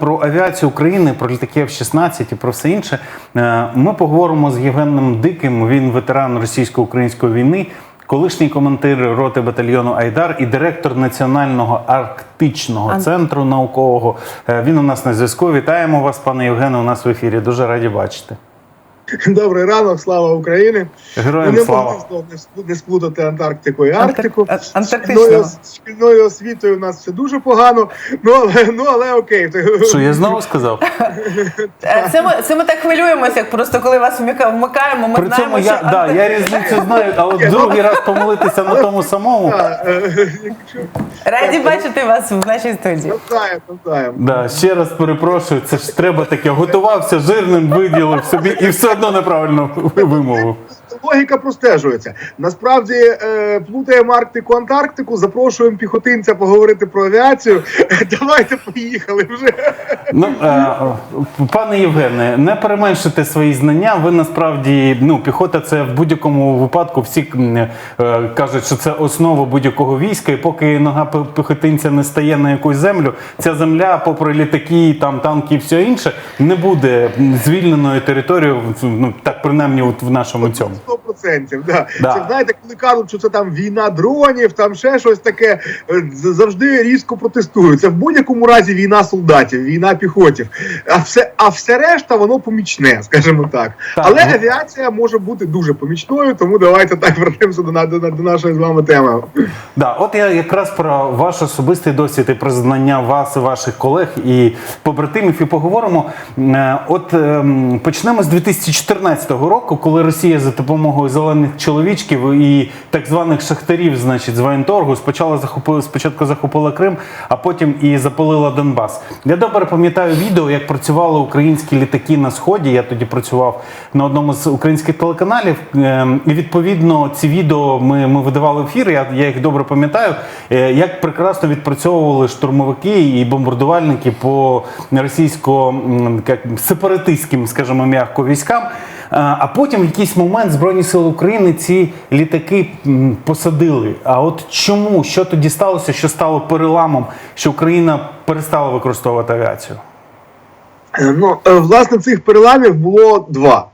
Про авіацію України, про літаки F-16 і про все інше. Е, Ми поговоримо з Євгеном Диким. Він ветеран російсько-української війни, колишній командир роти батальйону Айдар і директор Національного арктичного Ан- центру наукового. Е, Він у нас на зв'язку. Вітаємо вас, пане Євгене. У нас в ефірі. Дуже раді бачити. Добрий ранок, слава Україні. Героям не слава. не сплутати Антарктику і Арктику. а- З Антарктичного. шкільною, з шкільною освітою у нас все дуже погано. Ну але ну але окей. Що я знову сказав? Е, Це ми, це ми так хвилюємося, просто коли вас вмика- вмикаємо, ми При знаємо, цьому я, що да, я різницю знаю, а от другий раз помилитися на тому самому. Е, раді бачити вас в нашій студії. Да, ще раз перепрошую, це ж треба таке. Готувався жирним, виділив собі і все одно неправильно вимовив. Логіка простежується. Насправді е, плутаємо Арктику, Антарктику, запрошуємо піхотинця поговорити про авіацію. Давайте поїхали вже. Ну, е, пане Євгене, не переменшуйте свої знання. Ви насправді ну, піхота це в будь-якому випадку. Всі е, кажуть, що це основа будь-якого війська, і поки нога пі- піхотинця не стає на якусь землю, ця земля, попри літаки, там танки і все інше, не буде звільненою територією. Ну так принаймні, от в нашому цьому. 100%, да. Да. Це знаєте, коли кажуть, що це там війна дронів, там ще щось таке, е, завжди різко протестують. Це в будь-якому разі війна солдатів, війна піхотів. А все, а все решта воно помічне, скажімо так. Так, Але авіація може бути дуже помічною, тому давайте так вернемося до, до, до нашої з вами теми. Да, от я якраз про ваш особистий досвід і про знання вас і ваших колег і побратимів і поговоримо. Е, От ем, почнемо з 2014 року, коли Росія за допомогою зелених чоловічків і так званих шахтарів, значить, з воєнторгу, спочатку захопила, спочатку захопила Крим, а потім і запалила Донбас. Я добре пам'ятаю відео, як працювали українські літаки на сході. Я тоді працював на одному з українських телеканалів. Ем, І відповідно ці відео ми, ми видавали в ефір. Я, я їх добре пам'ятаю. е, Як прекрасно відпрацьовували штурмовики і бомбардувальники по російсько сепаратистським, скажімо, м'яко військам. А а потім в якийсь момент Збройні Сили України ці літаки посадили. А от чому? Що тоді сталося? Що стало переламом, що Україна перестала використовувати авіацію? Е, Ну, е, власне, цих переламів було два.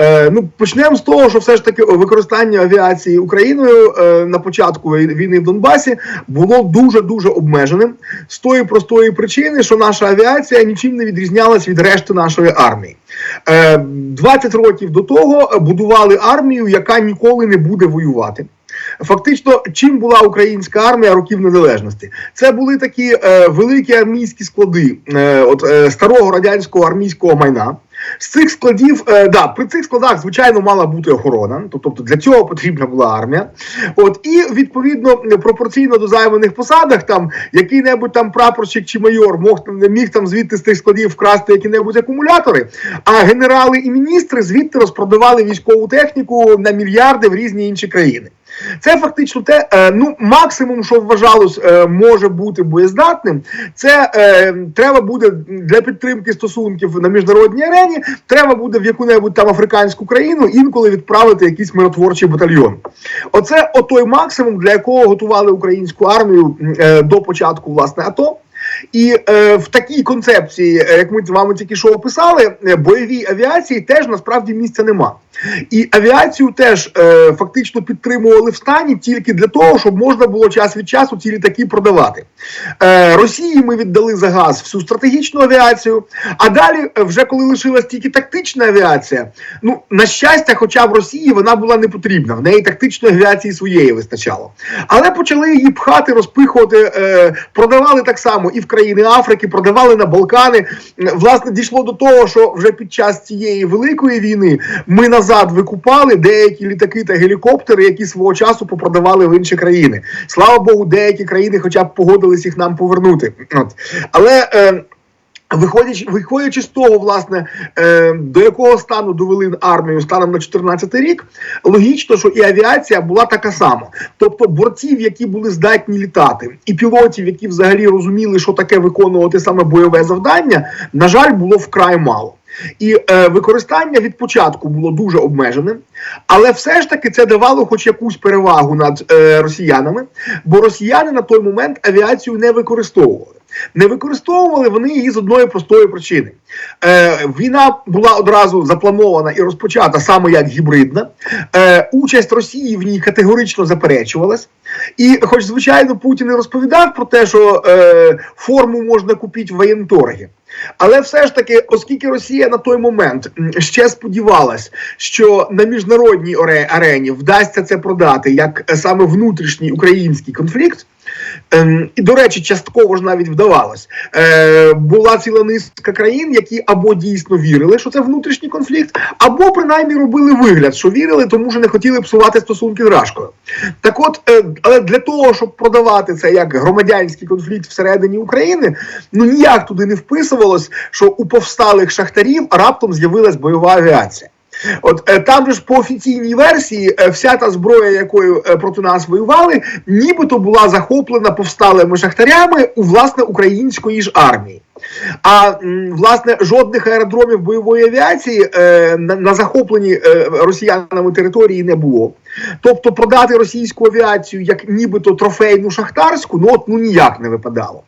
Е, ну, почнемо з того, що все ж таки використання авіації Україною е, на початку війни в Донбасі було дуже дуже обмеженим з тої простої причини, що наша авіація нічим не відрізнялась від решти нашої армії. Е, 20 років до того будували армію, яка ніколи не буде воювати. Фактично, чим була українська армія років незалежності? Це були такі е, великі армійські склади е, от, е, старого радянського армійського майна. З цих складів, е, да, при цих складах, звичайно, мала бути охорона, тобто для цього потрібна була армія. От і відповідно пропорційно до займаних посадах, там який-небудь там прапорщик чи майор мог міг там звідти з тих складів вкрасти які-небудь акумулятори. А генерали і міністри звідти розпродавали військову техніку на мільярди в різні інші країни. Це фактично те, е, ну максимум, що вважалось, е, може бути боєздатним. Це е, треба буде для підтримки стосунків на міжнародній арені. Треба буде в яку-небудь там африканську країну інколи відправити якийсь миротворчий батальйон. Оце отой максимум, для якого готували українську армію е, до початку власне АТО. І е, в такій концепції, е, як ми з вами тільки що описали, е, бойовій авіації теж насправді місця нема. І авіацію теж е, фактично підтримували в стані тільки для того, щоб можна було час від часу ці літаки продавати. Е, Росії ми віддали за газ всю стратегічну авіацію. А далі, е, вже коли лишилась тільки тактична авіація, ну на щастя, хоча в Росії вона була не потрібна. В неї тактичної авіації своєї вистачало. Але почали її пхати, розпихувати, е, продавали так само і в країни Африки, продавали на Балкани. Власне, дійшло до того, що вже під час цієї великої війни ми назад викупали деякі літаки та гелікоптери, які свого часу попродавали в інші країни. Слава Богу, деякі країни, хоча б погодились їх нам повернути. От. Але е, Виходячи, виходячи з того, власне, е, до якого стану довели армію станом на 14 рік, логічно, що і авіація була така сама. Тобто борців, які були здатні літати, і пілотів, які взагалі розуміли, що таке виконувати саме бойове завдання, на жаль, було вкрай мало. І е, використання від початку було дуже обмеженим, але все ж таки це давало хоч якусь перевагу над е, росіянами, бо росіяни на той момент авіацію не використовували. Не використовували вони її з одної простої причини. Е, війна була одразу запланована і розпочата саме як гібридна. Е, участь Росії в ній категорично заперечувалась. І, хоч, звичайно, Путін і розповідав про те, що е, форму можна купити в воєнторгі. Але все ж таки, оскільки Росія на той момент ще сподівалась, що на міжнародній арені вдасться це продати як е, саме внутрішній український конфлікт. Ем, і, до речі, частково ж навіть вдавалось. Е, була ціла низка країн, які або дійсно вірили, що це внутрішній конфлікт, або принаймні робили вигляд, що вірили, тому що не хотіли псувати стосунки з Рашкою. Так от, е, але для того, щоб продавати це як громадянський конфлікт всередині України, ну ніяк туди не вписувалось, що у повсталих шахтарів раптом з'явилась бойова авіація. От е, там же ж по офіційній версії е, вся та зброя, якою е, проти нас воювали, нібито була захоплена повсталими шахтарями у власне української ж армії. А власне жодних аеродромів бойової авіації е, на, на захопленій е, росіянами території не було. Тобто продати російську авіацію як нібито трофейну шахтарську, ну от ну ніяк не випадало.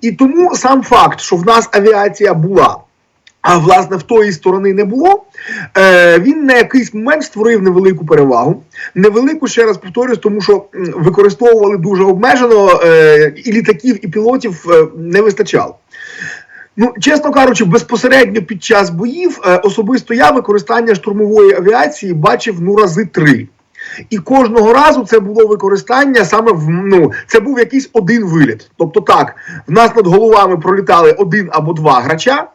І тому сам факт, що в нас авіація була. А власне в тої сторони не було. Е, він на якийсь момент створив невелику перевагу. Невелику, ще раз повторюсь, тому що використовували дуже обмежено е, і літаків, і пілотів е, не вистачало. Ну, чесно кажучи, безпосередньо під час боїв е, особисто я використання штурмової авіації бачив ну рази три. І кожного разу це було використання саме в ну це був якийсь один виліт. Тобто, так, в нас над головами пролітали один або два грача,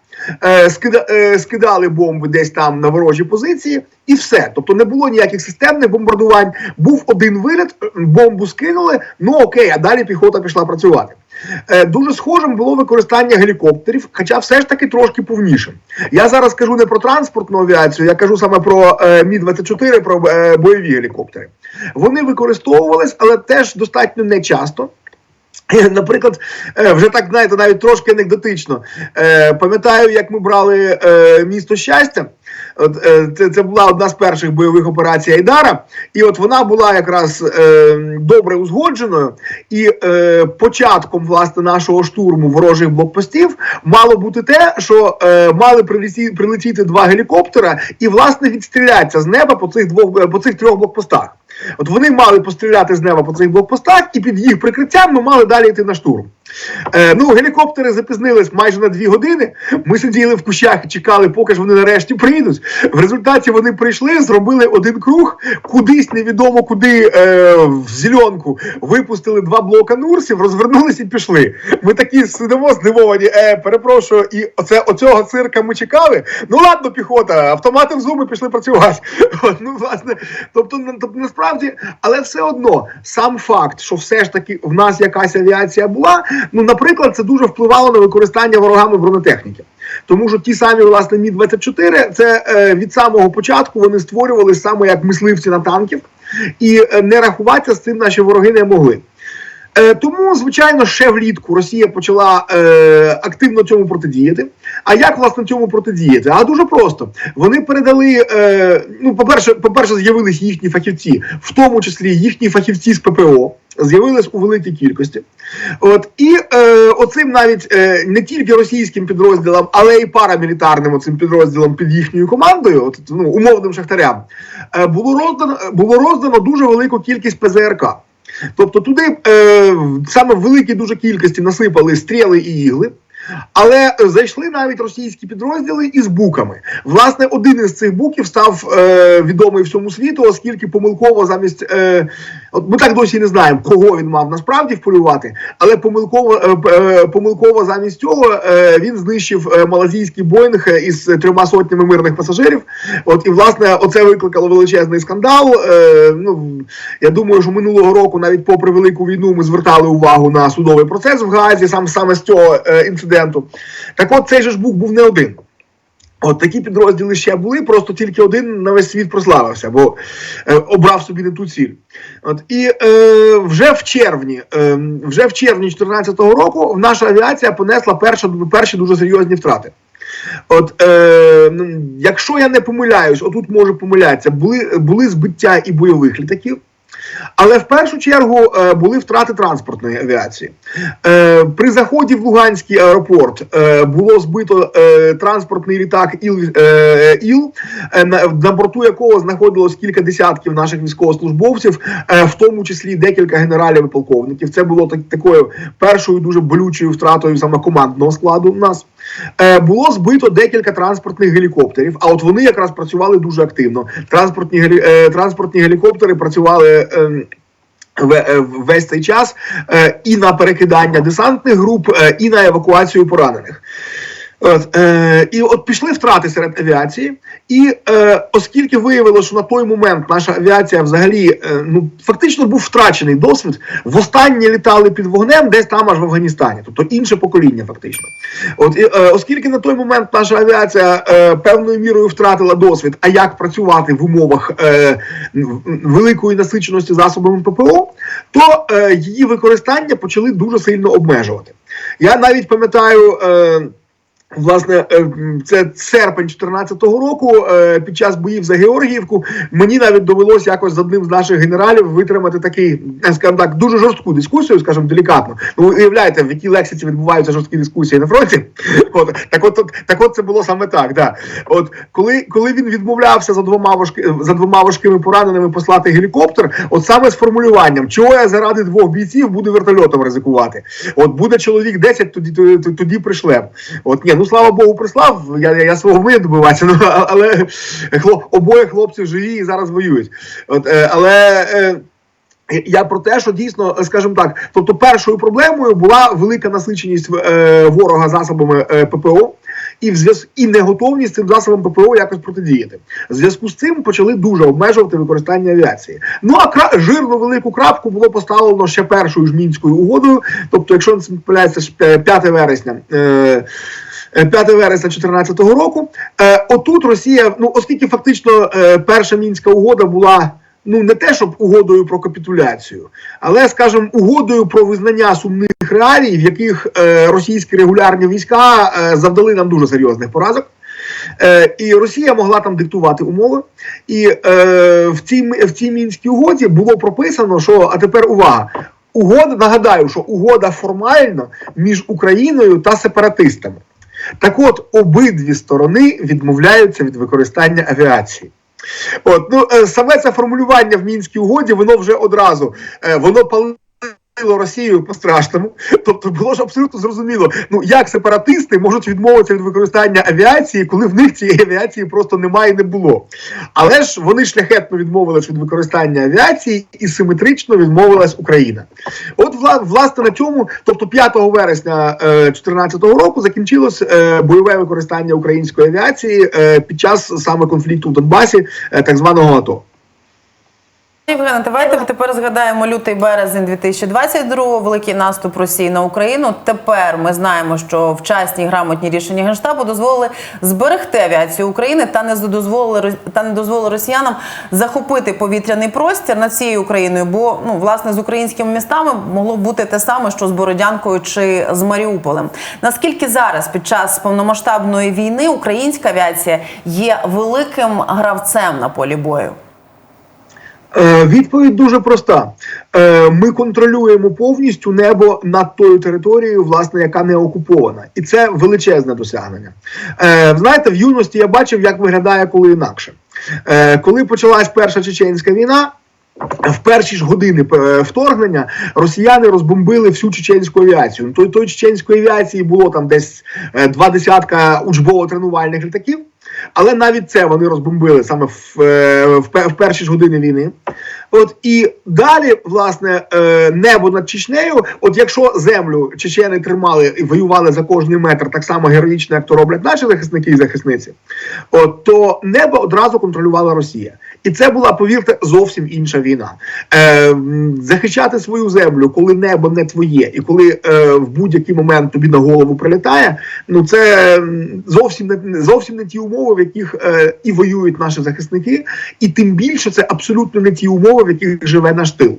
е, е, скидали бомби десь там на ворожі позиції, і все. Тобто не було ніяких системних бомбардувань. Був один виліт, бомбу скинули. Ну окей, а далі піхота пішла працювати. Е, Дуже схожим було використання гелікоптерів, хоча все ж таки трошки повнішим. Я зараз кажу не про транспортну авіацію, я кажу саме про Мі 24 про бойові гелікоптери. Вони використовувались, але теж достатньо нечасто. Наприклад, е, вже так знаєте, навіть трошки анекдотично. Е, Пам'ятаю, як ми брали е, місто щастя. От, е, це, це була одна з перших бойових операцій Айдара, і от вона була якраз е, добре узгодженою. І е, початком власне нашого штурму ворожих блокпостів мало бути те, що е, мали прилеті, прилетіти два гелікоптера і власне відстрілятися з неба по цих двох по цих трьох блокпостах. От вони мали постріляти з неба по цих блокпостах, і під їх прикриттям ми мали далі йти на штурм. Е, ну, гелікоптери запізнились майже на дві години. Ми сиділи в кущах і чекали, поки ж вони нарешті прийдуть. В результаті вони прийшли, зробили один круг, кудись невідомо куди е, в зеленку випустили два блока нурсів, розвернулися і пішли. Ми такі сидимо здивовані. Е, перепрошую, і оце оцього цирка ми чекали. Ну ладно, піхота, автомати в зуми пішли працювати. Ну, власне, тобто, на- тобто насправді, але все одно сам факт, що все ж таки в нас якась авіація була. Ну, наприклад, це дуже впливало на використання ворогами бронетехніки. Тому що ті самі власне мі 24 це е, від самого початку вони створювалися саме як мисливці на танків, і е, не рахуватися з цим наші вороги не могли. Е, тому, звичайно, ще влітку Росія почала е, активно цьому протидіяти. А як власне цьому протидіяти? А дуже просто. Вони передали. Е, ну, по-перше, по-перше, з'явились їхні фахівці, в тому числі їхні фахівці з ППО. З'явились у великій кількості, от і е, оцим навіть е, не тільки російським підрозділам, але й парамілітарним оцим підрозділам під їхньою командою, от ну умовним шахтарям, е, було роздано було роздано дуже велику кількість ПЗРК. Тобто туди е, саме в великій дуже кількості насипали стріли і ігли. Але зайшли навіть російські підрозділи із буками. Власне, один із цих буків став е, відомий всьому світу, оскільки помилково замість е, от ми так досі не знаємо, кого він мав насправді вполювати, але помилково е, е, помилково замість цього е, він знищив е, малазійський Боїнг із трьома сотнями мирних пасажирів. От і власне оце викликало величезний скандал. Е, ну я думаю, що минулого року, навіть попри велику війну, ми звертали увагу на судовий процес в Газі, сам саме з цього е, інциденту. Так, от цей же ж бук був не один. От такі підрозділи ще були, просто тільки один на весь світ прославився, бо е, обрав собі не ту ціль. От і е, вже в червні, е, вже в червні 2014 року наша авіація понесла перші, перші дуже серйозні втрати. От е, ну, якщо я не помиляюсь, отут можу помилятися, були, були збиття і бойових літаків. Але в першу чергу е, були втрати транспортної авіації. Е, при заході в Луганський аеропорт е, було збито транспортний літак Іл, Іл на, борту якого знаходилось кілька десятків наших військовослужбовців, в тому числі декілька генералів і полковників. Це було такою першою дуже болючою втратою саме командного складу у нас. Е, було збито декілька транспортних гелікоптерів, а от вони якраз працювали дуже активно. Транспортні, е, транспортні гелікоптери працювали. ем, е, Весь цей час і на перекидання десантних груп, і на евакуацію поранених. От, е, і от пішли втрати серед авіації, і е, оскільки виявилося, що на той момент наша авіація взагалі е, ну фактично був втрачений досвід, востаннє літали під вогнем десь там аж в Афганістані, тобто інше покоління, фактично. От е, оскільки на той момент наша авіація е, певною мірою втратила досвід, а як працювати в умовах е, великої насиченості засобами ППО, то е, її використання почали дуже сильно обмежувати. Я навіть пам'ятаю. Е, Власне, е, це серпень 14-го року. е, Під час боїв за Георгіївку мені навіть довелося якось з одним з наших генералів витримати такий, е, скажімо так, дуже жорстку дискусію, скажімо, делікатно. Ну, уявляєте, в якій лексиці відбуваються жорсткі дискусії на фронті. От так, от, так, от це було саме так. Да. От коли, коли він відмовлявся за двома важки за двома важкими пораненими послати гелікоптер, от саме з формулюванням, чого я заради двох бійців буду вертольотом ризикувати. От буде чоловік 10, тоді тоді, тоді пришлем. От ні, ну слава Богу, прислав. Я, я, я свого вмію добиватися, ну, але хлоп, обоє хлопців живі і зараз воюють. От, е, але. Е, я про те, що дійсно, скажімо так, тобто першою проблемою була велика насиченість е, ворога засобами е, ППО. І в зв'яз і неготовність цим засобам ППО якось протидіяти. В зв'язку з цим почали дуже обмежувати використання авіації. Ну а кра... жирну велику крапку було поставлено ще першою ж мінською угодою. Тобто, якщо не помиляється, е, 5 вересня. Е... е, 5 вересня 2014 року. Е, отут Росія, ну оскільки фактично е, перша мінська угода була ну не те, щоб угодою про капітуляцію, але, скажімо, угодою про визнання сумних реалій, в яких е, російські регулярні війська е, завдали нам дуже серйозних поразок. Е, і Росія могла там диктувати умови. І е, в цій в цій мінській угоді було прописано, що а тепер увага. Угода нагадаю, що угода формально між Україною та сепаратистами. Так от обидві сторони відмовляються від використання авіації. От ну е, саме це формулювання в мінській угоді, воно вже одразу е, воно Росію по страшному. Тобто було ж абсолютно зрозуміло, ну як сепаратисти можуть відмовитися від використання авіації, коли в них цієї авіації просто немає і не було. Але ж вони шляхетно відмовились від використання авіації і симетрично відмовилась Україна. От власне на цьому, тобто 5 вересня 2014 року, закінчилось е, бойове використання української авіації е, під час саме конфлікту в Донбасі, е, так званого АТО. Євгена, давайте тепер згадаємо лютий березень 2022 великий наступ Росії на Україну. Тепер ми знаємо, що вчасні грамотні рішення генштабу дозволили зберегти авіацію України та не дозволили та не дозволили росіянам захопити повітряний простір над цією Україною. Бо ну власне з українськими містами могло бути те саме, що з Бородянкою чи з Маріуполем. Наскільки зараз, під час повномасштабної війни, українська авіація є великим гравцем на полі бою? Е, Відповідь дуже проста. Е, Ми контролюємо повністю небо над тою територією, власне, яка не окупована, і це величезне досягнення. Е, Знаєте, в юності я бачив, як виглядає коли інакше. Коли почалась перша чеченська війна. В перші ж години вторгнення росіяни розбомбили всю чеченську авіацію. Той, той чеченської авіації було там десь два десятка учбово-тренувальних літаків. Але навіть це вони розбомбили саме в, в, в перші ж години війни. От і далі, власне, е, небо над Чечнею. От якщо землю чечени тримали і воювали за кожний метр, так само героїчно, як то роблять наші захисники і захисниці, от то небо одразу контролювала Росія. І це була, повірте, зовсім інша війна. Е, захищати свою землю, коли небо не твоє, і коли е, в будь-який момент тобі на голову прилітає, ну це зовсім не зовсім не ті умови, в яких е, і воюють наші захисники, і тим більше це абсолютно не ті умови, в яких живе наш тил.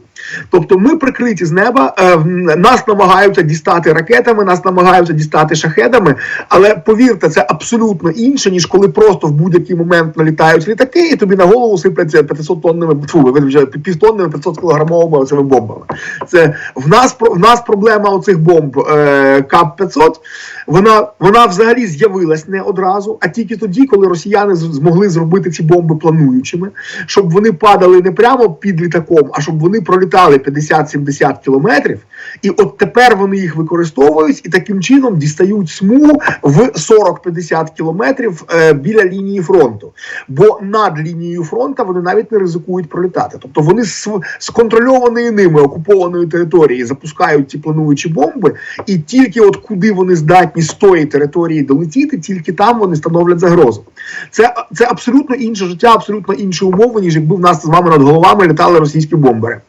Тобто ми прикриті з неба, е, нас намагаються дістати ракетами, нас намагаються дістати шахедами, але повірте, це абсолютно інше, ніж коли просто в будь-який момент налітають літаки, і тобі на голову сипляться 500 тонними фу, вже півтонними 500 кілограмовими оцими бомбами. Це в нас в нас проблема оцих бомб е, КАП 500 Вона вона взагалі з'явилась не одразу, а тільки тоді, коли росіяни змогли зробити ці бомби плануючими, щоб вони падали не прямо під літаком, а щоб вони пролітали 50-70 кілометрів. І от тепер вони їх використовують і таким чином дістають смугу в 40-50 кілометрів е, біля лінії фронту. Бо над лінією фронту вони навіть не ризикують пролітати. Тобто вони з, контрольованої ними окупованої території запускають ці плануючі бомби, і тільки от куди вони здатні з тої території долетіти, тільки там вони становлять загрозу. Це, це абсолютно інше життя, абсолютно інші умови, ніж якби в нас з вами над головами літали російські бомбери.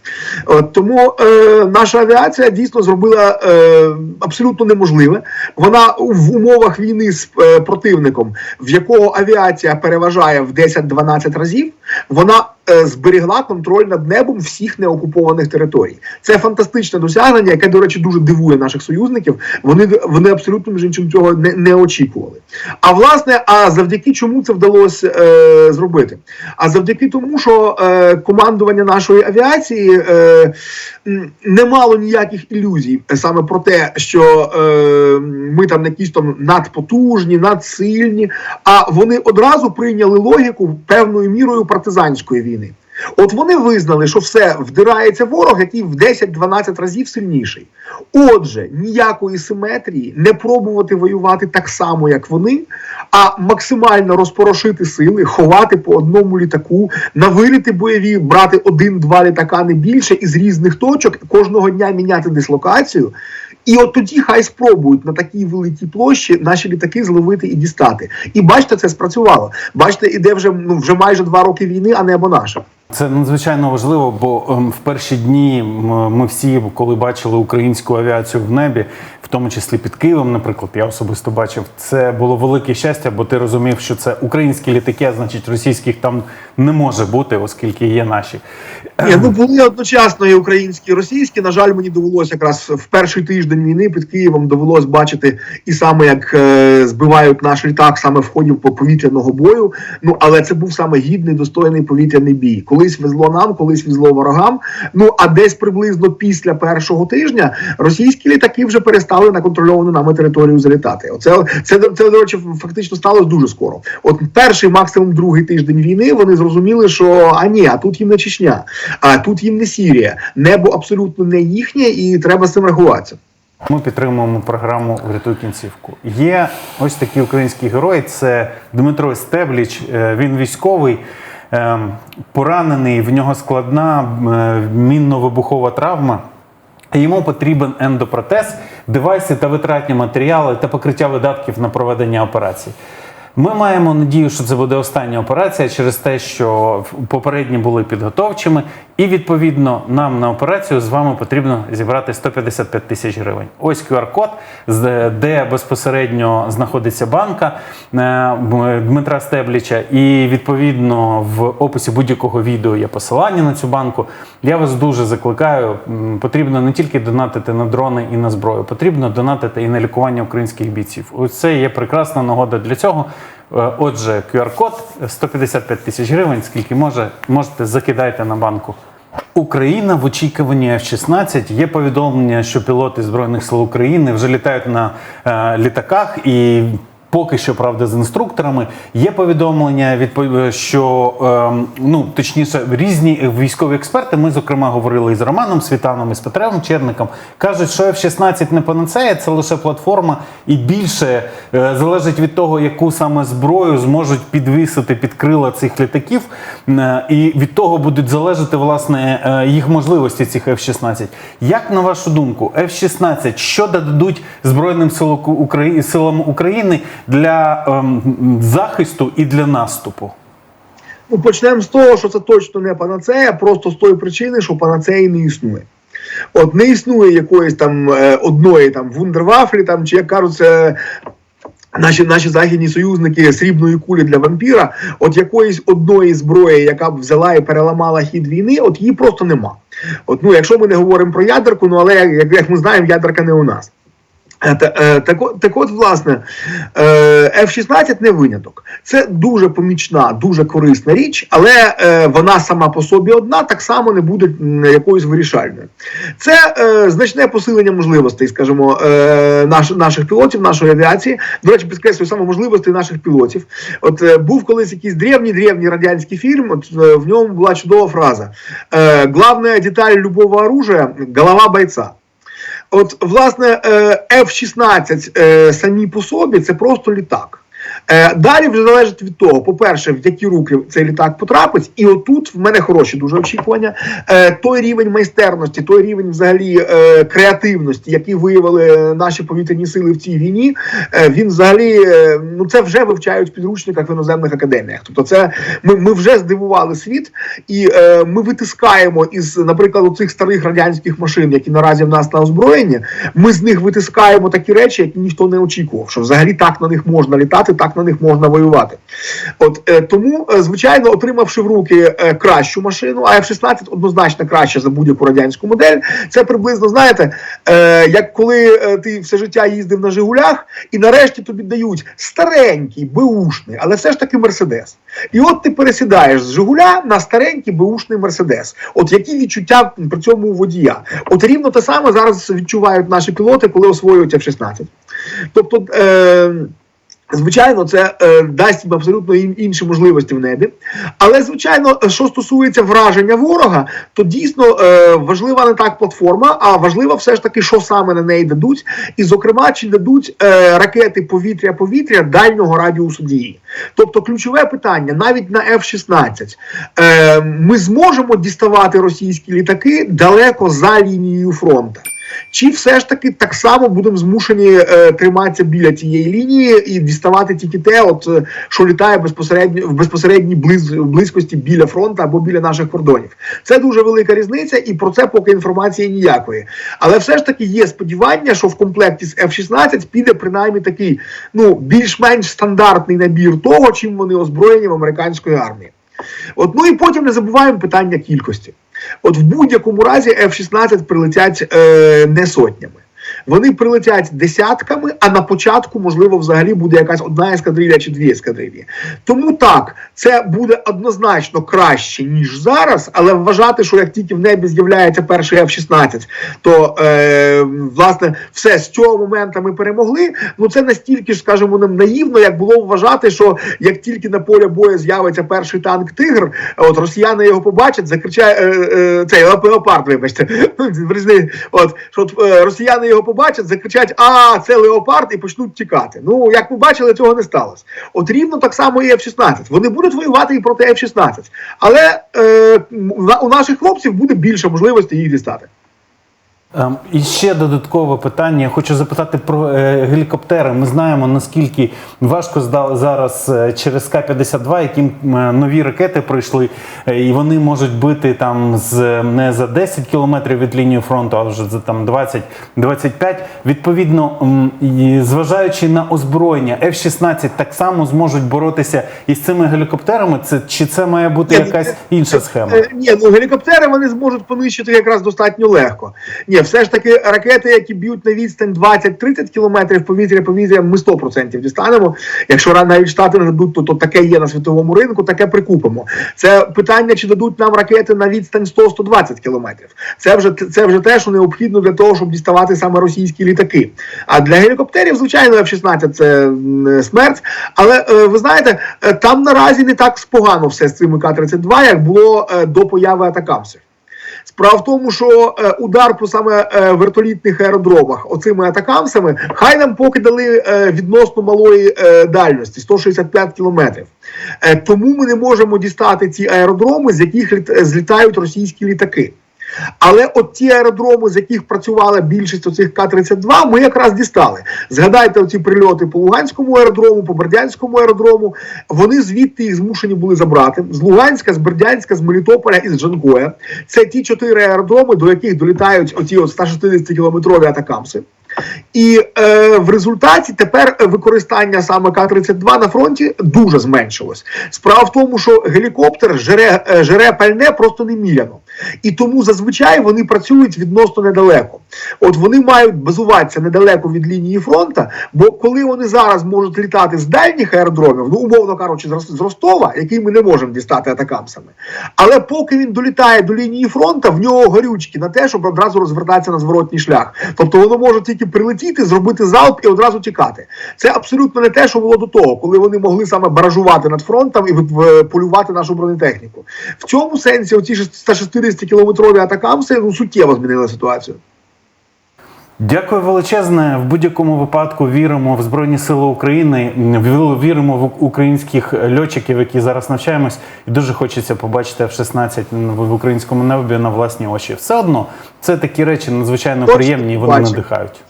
От, тому е, наша авіація дійсно зробила е, абсолютно неможливе. Вона в умовах війни з е, противником, в якого авіація переважає в 10-12 разів, вона е, зберігла контроль над небом всіх неокупованих територій. Це фантастичне досягнення, яке, до речі, дуже дивує наших союзників. Вони вони абсолютно між іншим цього не, не очікували. А власне, а завдяки чому це вдалося е, зробити? А завдяки тому, що е, командування нашої авіації е, не мало ніяких ілюзій саме про те, що е, ми там якісь там надпотужні, надсильні, а вони одразу прийняли логіку певною мірою партизанської війни. От вони визнали, що все вдирається ворог, який в 10-12 разів сильніший. Отже, ніякої симетрії, не пробувати воювати так само, як вони, а максимально розпорошити сили, ховати по одному літаку, на виліти бойові, брати один-два літака не більше із різних точок, кожного дня міняти дислокацію. І от тоді хай спробують на такій великій площі наші літаки зловити і дістати. І бачите, це спрацювало. Бачите, іде вже ну вже майже два роки війни, а небо наше. Це надзвичайно важливо, бо ем, в перші дні ми всі, коли бачили українську авіацію в небі, в тому числі під Києвом, наприклад, я особисто бачив, це було велике щастя, бо ти розумів, що це українські літаки, а значить російських там не може бути, оскільки є наші. Ні, ну були одночасно і українські, і російські. На жаль, мені довелося якраз в перший тиждень війни під Києвом довелось бачити і саме як е, збивають наш літак саме в ході по- повітряного бою. Ну але це був саме гідний, достойний повітряний бій. Колись везло нам, колись везло ворогам. Ну а десь приблизно після першого тижня російські літаки вже перестали на контрольовану нами територію залітати. Оце це, це, це до речі, фактично сталося дуже скоро. От перший, максимум другий тиждень війни вони зрозуміли, що а ні, а тут їм не Чечня, а тут їм не Сірія. Небо абсолютно не їхнє, і треба з цим рахуватися. Ми підтримуємо програму Врятуй кінцівку. Є ось такий український герой. Це Дмитро Стебліч. Е, Він військовий, ем, поранений. В нього складна е, мінно-вибухова травма. Йому потрібен ендопротез, девайси та витратні матеріали та покриття видатків на проведення операцій. Ми маємо надію, що це буде остання операція через те, що попередні були підготовчими, і відповідно нам на операцію з вами потрібно зібрати 155 тисяч гривень. Ось QR-код, де безпосередньо знаходиться банка е, Дмитра Стебліча, і відповідно в описі будь-якого відео є посилання на цю банку. Я вас дуже закликаю. Потрібно не тільки донатити на дрони і на зброю, потрібно донатити і на лікування українських бійців. Це є прекрасна нагода для цього. Е, Отже, QR-код 155 тисяч гривень, скільки може, можете закидайте на банку. Україна в очікуванні F-16. Є повідомлення, що пілоти Збройних сил України вже літають на е, літаках і. Поки що, правда, з інструкторами є повідомлення, відпов- що ем, ну точніше, різні військові експерти. Ми зокрема говорили із Романом Світаном, і з Черником. кажуть, що F-16 не панацея, це лише платформа, і більше е, залежить від того, яку саме зброю зможуть підвісити під крила цих літаків, е, і від того будуть залежати власне е, їх можливості цих F-16. Як на вашу думку, F-16 що дадуть Збройним силам України для ем, захисту і для наступу? Ну, почнемо з того, що це точно не панацея, просто з тої причини, що панацеї не існує. От не існує якоїсь там е, одної там вундервафлі, там чи як кажуть, це наші, наші західні союзники срібної кулі для вампіра. От якоїсь одної зброї, яка б взяла і переламала хід війни, от її просто нема. От, ну, якщо ми не говоримо про ядерку, ну але як, як ми знаємо, ядерка не у нас. Е, та- Так, от- так от, власне, е, F-16 не виняток. Це дуже помічна, дуже корисна річ, але е, вона сама по собі одна так само не буде якоюсь вирішальною. Це значне посилення можливостей, скажімо, наш, наших пілотів, нашої авіації. До речі, підкреслюю саме можливостей наших пілотів. От був колись якийсь древній древній радянський фільм. От в ньому була чудова фраза: главна деталь любого оружия голова бойця. От, власне, е, F-16 е, самі по собі це просто літак. Е, Далі вже залежить від того, по-перше, в які руки цей літак потрапить, і отут в мене хороші дуже очікування. Е, Той рівень майстерності, той рівень взагалі е, креативності, який виявили наші повітряні сили в цій війні, е, він взагалі е, ну це вже вивчають в підручниках в іноземних академіях. Тобто, це ми, ми вже здивували світ, і е, ми витискаємо із, наприклад, цих старих радянських машин, які наразі в нас на озброєнні. Ми з них витискаємо такі речі, які ніхто не очікував. Що взагалі так на них можна літати, так на них можна воювати. От е, тому, е, звичайно, отримавши в руки е, кращу машину, а F-16 однозначно краще за будь-яку радянську модель. Це приблизно знаєте, як коли ти все життя їздив на Жигулях, і нарешті тобі дають старенький, беушний, але все ж таки Мерседес. І от ти пересідаєш з Жигуля на старенький беушний Мерседес. От які відчуття при цьому водія? От рівно те саме зараз відчувають наші пілоти, коли освоюють F-16. Тобто. Е, Звичайно, це е, дасть їм абсолютно ін- інші можливості в небі. Але, звичайно, що стосується враження ворога, то дійсно е, важлива не так платформа, а важливо все ж таки, що саме на неї дадуть. І, зокрема, чи дадуть е, ракети повітря-повітря дальнього радіусу дії. Тобто, ключове питання навіть на F-16. Е, ми зможемо діставати російські літаки далеко за лінією фронту. Чи все ж таки так само будемо змушені е, триматися біля цієї лінії і діставати тільки те, от е, що літає безпосередньо в безпосередній близ, близькості біля фронту або біля наших кордонів? Це дуже велика різниця, і про це поки інформації ніякої. Але все ж таки є сподівання, що в комплекті з F-16 піде принаймні такий ну більш-менш стандартний набір того, чим вони озброєні в американської армії. От ну і потім не забуваємо питання кількості. От в будь-якому разі F-16 прилетять е, не сотнями. Вони прилетять десятками, а на початку, можливо, взагалі буде якась одна ескадрилья чи дві ескадрилі. Тому так, це буде однозначно краще, ніж зараз, але вважати, що як тільки в небі з'являється перший F-16, то е, власне все з цього моменту ми перемогли. Ну це настільки ж, скажімо, нам наївно, як було вважати, що як тільки на полі бою з'явиться перший танк Тигр, от росіяни його побачать, закричають е, е, цей леопард, вибачте, от що от, е, росіяни його побачать, закричать, а це леопард, і почнуть тікати. Ну як ми бачили, цього не сталося. От рівно так само і F-16. Вони будуть воювати і проти F-16, але е, у наших хлопців буде більше можливості їх дістати. Ем, І ще додаткове питання. Я хочу запитати про е, гелікоптери. Ми знаємо наскільки важко зараз е, через К-52, яким е, нові ракети пройшли, і вони можуть бити там з не за 10 кілометрів від лінії фронту, а вже за там 20-25. Відповідно, зважаючи на озброєння, F-16 так само зможуть боротися із цими гелікоптерами. Це чи це має бути Ні, якась інша схема? Ні, ну гелікоптери вони зможуть понищити якраз достатньо легко. Ні, все ж таки ракети, які б'ють на відстань 20-30 кілометрів повітря, повітря, ми 100% дістанемо. Якщо навіть штати не дадуть, то, то таке є на світовому ринку, таке прикупимо. Це питання, чи дадуть нам ракети на відстань 100-120 кілометрів. Це вже це вже те, що необхідно для того, щоб діставати саме російські літаки. А для гелікоптерів, звичайно, F-16 це смерть. Але е, ви знаєте, е, там наразі не так спогано все з цими К-32, як було е, до появи атакамсів. Справа в тому, що е, удар по саме е, вертолітних аеродромах оцими атакамсами хай нам поки дали е, відносно малої е, дальності 165 кілометрів. Е, тому ми не можемо дістати ці аеродроми, з яких літ- злітають російські літаки. Але от ті аеродроми, з яких працювала більшість оцих К-32, ми якраз дістали. Згадайте оці прильоти по Луганському аеродрому, по Бердянському аеродрому. Вони звідти їх змушені були забрати з Луганська, з Бердянська, з Мелітополя і з Джанкоя. Це ті чотири аеродроми, до яких долітають оці от 160 кілометрові атакамси. І е, в результаті тепер використання саме К-32 на фронті дуже зменшилось. Справа в тому, що гелікоптер жере, е, жере пальне просто неміряно. І тому зазвичай вони працюють відносно недалеко. От вони мають базуватися недалеко від лінії фронту, бо коли вони зараз можуть літати з дальніх аеродромів, ну умовно кажучи, з Ростова, який ми не можемо дістати атакамсами, але поки він долітає до лінії фронту, в нього горючки на те, щоб одразу розвертатися на зворотній шлях. Тобто воно може тільки прилетіти, зробити залп і одразу тікати. Це абсолютно не те, що було до того, коли вони могли саме баражувати над фронтом і ви- полювати нашу бронетехніку. В цьому сенсі оці 160 кілометрові атакамси ну суттєво змінили ситуацію. Дякую величезне. В будь-якому випадку віримо в Збройні Сили України, ві- віримо в українських льотчиків, які зараз навчаємось, і дуже хочеться побачити F-16 в українському небі на власні очі. Все одно це такі речі надзвичайно приємні і вони надихають.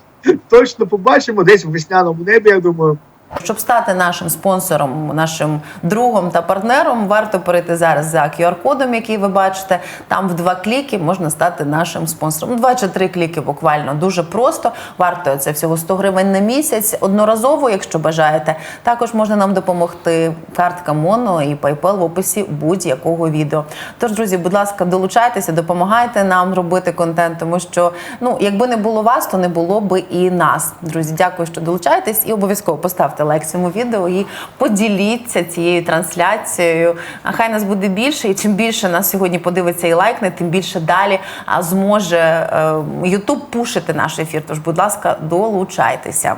Точно побачимо десь в весняному небі. Я думаю. Щоб стати нашим спонсором, нашим другом та партнером, варто перейти зараз за QR-кодом, який ви бачите. Там в два кліки можна стати нашим спонсором. Ну, Два чи три кліки буквально дуже просто. Варто це всього 100 гривень на місяць. Одноразово, якщо бажаєте. Також можна нам допомогти. Картка Моно і PayPal в описі будь-якого відео. Тож, друзі, будь ласка, долучайтеся, допомагайте нам робити контент, тому що ну, якби не було вас, то не було би і нас. Друзі, дякую, що долучаєтесь, і обов'язково поставте лайк цьому відео і поділіться цією трансляцією. А хай нас буде більше, і чим більше нас сьогодні подивиться і лайкне, тим більше далі зможе е, YouTube пушити наш ефір. Тож, будь ласка, долучайтеся.